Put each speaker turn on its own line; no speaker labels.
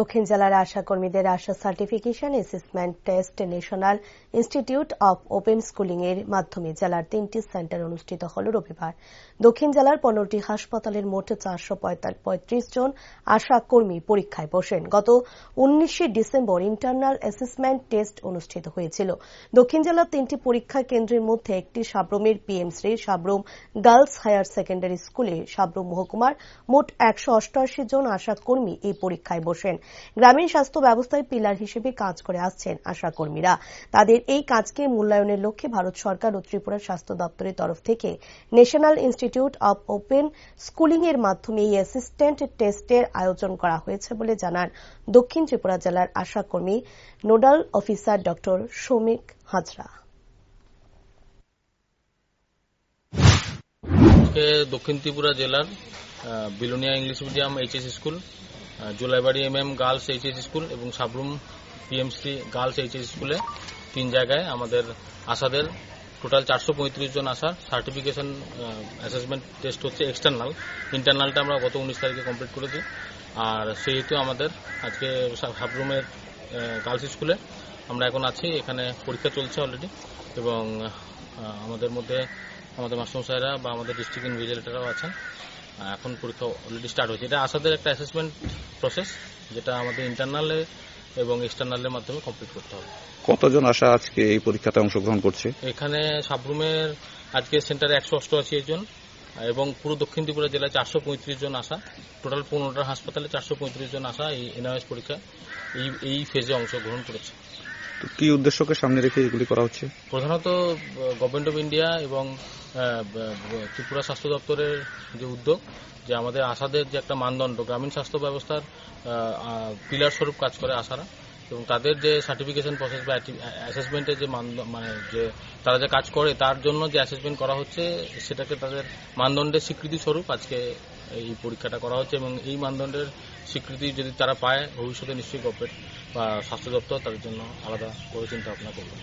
দক্ষিণ জেলার আশা কর্মীদের ASHA certification assessment test National Institute of Open Schooling এর মাধ্যমে জেলার তিনটি সেন্টার অনুষ্ঠিত হল রবিবার। দক্ষিণ জেলার পনেরোটি হাসপাতালের মোট চারশো পঁয়ত্রিশ জন আশা কর্মী পরীক্ষায় বসেন। গত উনিশে ডিসেম্বর ইন্টারনাল অ্যাসেসমেন্ট টেস্ট অনুষ্ঠিত হয়েছিল। দক্ষিণ জেলার তিনটি পরীক্ষা কেন্দ্রের মধ্যে একটি সাব্রমের PM Shri Sabroom girls higher secondary স্কুলে সাব্রম মহকুমার মোট একশো অষ্টআশি জন আশা কর্মী এই পরীক্ষায় বসেন। গ্রামীণ স্বাস্থ্য ব্যবস্থায় পিলার হিসেবে কাজ করে আসছেন আশা কর্মীরা। তাদের এই কাজকে মূল্যায়নের লক্ষ্যে ভারত সরকার ও ত্রিপুরা স্বাস্থ্য দপ্তরের তরফ থেকে National Institute of Open Schooling এর মাধ্যমে এই অ্যাসিস্ট্যান্ট টেস্টের আয়োজন করা হয়েছে বলে জানান দক্ষিণ ত্রিপুরা জেলার আশা কর্মী নোডাল অফিসার ড সৌমিক হাজরা।
দক্ষিণ ত্রিপুরা জেলার Belonia English medium HS school Julaibari M M girls HS school এবং সাবরুম পিএমসি গার্লস এইচএস স্কুলে তিন জায়গায় আমাদের আশাদের টোটাল চারশো পঁয়ত্রিশ জন আসার সার্টিফিকেশন অ্যাসেসমেন্ট টেস্ট হচ্ছে এক্সটার্নাল ইন্টারনালটা আমরা গত উনিশ তারিখে কমপ্লিট করেছি। আর সেহেতু আমাদের আজকে সাবরুমের গার্লস স্কুলে আমরা এখন আছি, এখানে পরীক্ষা চলছে অলরেডি এবং আমাদের মধ্যে আমাদের মাস্টারমশাইরা বা আমাদের ডিস্ট্রিক্ট ইনভিজিলেটাররাও আছেন। এখন পরীক্ষা অলরেডি স্টার্ট হয়েছে। এটা আসাদের একটা অ্যাসেসমেন্ট প্রসেস যেটা আমাদের ইন্টারনালে এবং এক্সটার্নালের মাধ্যমে কমপ্লিট করতে হবে।
কতজন আশা আজকে এই পরীক্ষাতে অংশগ্রহণ করছে?
এখানে সাবরুমের আজকে সেন্টারে একশো অষ্টআশি জন এবং পুরো দক্ষিণ ত্রিপুরা জেলায় চারশো পঁয়ত্রিশ জন আসা টোটাল পনেরোটা হাসপাতালে চারশো পঁয়ত্রিশ জন আসা এই এনআইএস পরীক্ষা এই এই ফেজে অংশগ্রহণ করেছে।
কি উদ্দেশ্যকে সামনে রেখে এগুলি করা হচ্ছে?
প্রধানত গভর্নমেন্ট অফ ইন্ডিয়া এবং ত্রিপুরা স্বাস্থ্য দপ্তরের যে উদ্যোগ, যে আমাদের আশাদের যে একটা মানদণ্ড, গ্রামীণ স্বাস্থ্য ব্যবস্থার পিলার স্বরূপ কাজ করে আশারা। এবং তাদের যে সার্টিফিকেশন প্রসেস বা অ্যাসেসমেন্টের যে মানে যে তারা যে কাজ করে, তার জন্য যে অ্যাসেসমেন্ট করা হচ্ছে, সেটাকে তাদের মানদণ্ডের স্বীকৃতি স্বরূপ আজকে এই পরীক্ষাটা করা হচ্ছে। এবং এই মানদণ্ডের স্বীকৃতি যদি তারা পায়, ভবিষ্যতে নিশ্চয়ই গভর্নমেন্ট বা স্বাস্থ্য দপ্তর তাদের জন্য আলাদা করে চিন্তা ভাবনা করবে।